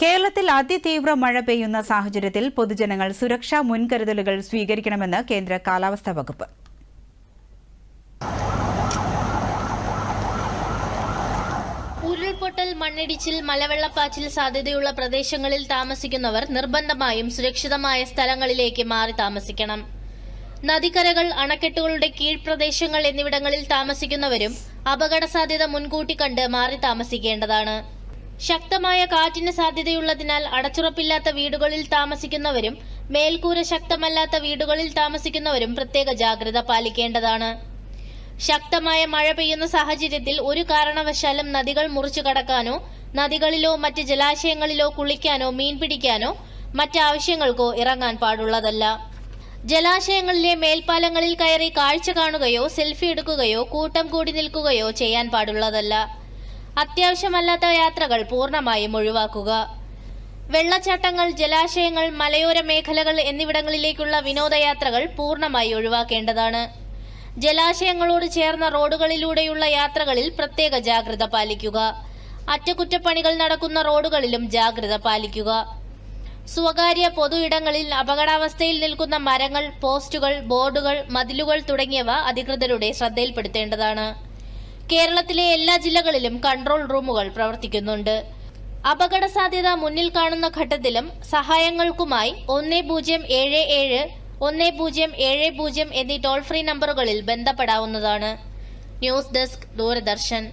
കേരളത്തിൽ അതിതീവ്ര മഴ പെയ്യുന്ന സാഹചര്യത്തിൽ പൊതുജനങ്ങൾ സുരക്ഷാ മുൻകരുതലുകൾ സ്വീകരിക്കണമെന്ന് കേന്ദ്ര കാലാവസ്ഥാ വകുപ്പ്. ഉരുൾപൊട്ടൽ മണ്ണിടിച്ചിൽ മലവെള്ളപ്പാച്ചിൽ സാധ്യതയുള്ള പ്രദേശങ്ങളിൽ താമസിക്കുന്നവർ നിർബന്ധമായും സുരക്ഷിതമായ സ്ഥലങ്ങളിലേക്ക് മാറി താമസിക്കണം. നദിക്കരകൾ അണക്കെട്ടുകളുടെ കീഴ്പ്രദേശങ്ങൾ എന്നിവിടങ്ങളിൽ താമസിക്കുന്നവരും അപകട സാധ്യത മുൻകൂട്ടി കണ്ട് മാറി താമസിക്കേണ്ടതാണ്. ശക്തമായ കാറ്റിന് സാധ്യതയുള്ളതിനാൽ അടച്ചുറപ്പില്ലാത്ത വീടുകളിൽ താമസിക്കുന്നവരും മേൽക്കൂര ശക്തമല്ലാത്ത വീടുകളിൽ താമസിക്കുന്നവരും പ്രത്യേക ജാഗ്രത പാലിക്കേണ്ടതാണ്. ശക്തമായ മഴ പെയ്യുന്ന സാഹചര്യത്തിൽ ഒരു കാരണവശാലും നദികൾ മുറിച്ചു കടക്കാനോ നദികളിലോ മറ്റ് ജലാശയങ്ങളിലോ കുളിക്കാനോ മീൻ പിടിക്കാനോ മറ്റാവശ്യങ്ങൾക്കോ ഇറങ്ങാൻ പാടുള്ളതല്ല. ജലാശയങ്ങളിലെ മേൽപ്പാലങ്ങളിൽ കയറി കാഴ്ച കാണുകയോ സെൽഫി എടുക്കുകയോ കൂട്ടം കൂടി നിൽക്കുകയോ ചെയ്യാൻ പാടുള്ളതല്ല. അത്യാവശ്യമല്ലാത്ത യാത്രകൾ പൂർണമായും ഒഴിവാക്കുക. വെള്ളച്ചാട്ടങ്ങൾ ജലാശയങ്ങൾ മലയോര മേഖലകൾ എന്നിവിടങ്ങളിലേക്കുള്ള വിനോദയാത്രകൾ പൂർണമായി ഒഴിവാക്കേണ്ടതാണ്. ജലാശയങ്ങളോട് ചേർന്ന റോഡുകളിലൂടെയുള്ള യാത്രകളിൽ പ്രത്യേക ജാഗ്രത പാലിക്കുക. അറ്റകുറ്റപ്പണികൾ നടക്കുന്ന റോഡുകളിലും ജാഗ്രത പാലിക്കുക. സ്വകാര്യ പൊതു ഇടങ്ങളിൽ അപകടാവസ്ഥയിൽ നിൽക്കുന്ന മരങ്ങൾ പോസ്റ്റുകൾ ബോർഡുകൾ മതിലുകൾ തുടങ്ങിയവ അധികൃതരുടെ ശ്രദ്ധയിൽപ്പെടുത്തേണ്ടതാണ്. കേരളത്തിലെ എല്ലാ ജില്ലകളിലും കൺട്രോൾ റൂമുകൾ പ്രവർത്തിക്കുന്നുണ്ട്. അപകട സാധ്യത മുന്നിൽ കാണുന്ന ഘട്ടത്തിലും സഹായങ്ങൾക്കുമായി ഒന്ന് പൂജ്യം ഏഴ് ഏഴ് ഒന്ന് പൂജ്യം ഏഴ് പൂജ്യം എന്നീ ടോൾ ഫ്രീ നമ്പറുകളിൽ ബന്ധപ്പെടാവുന്നതാണ്. News desk Doordarshan.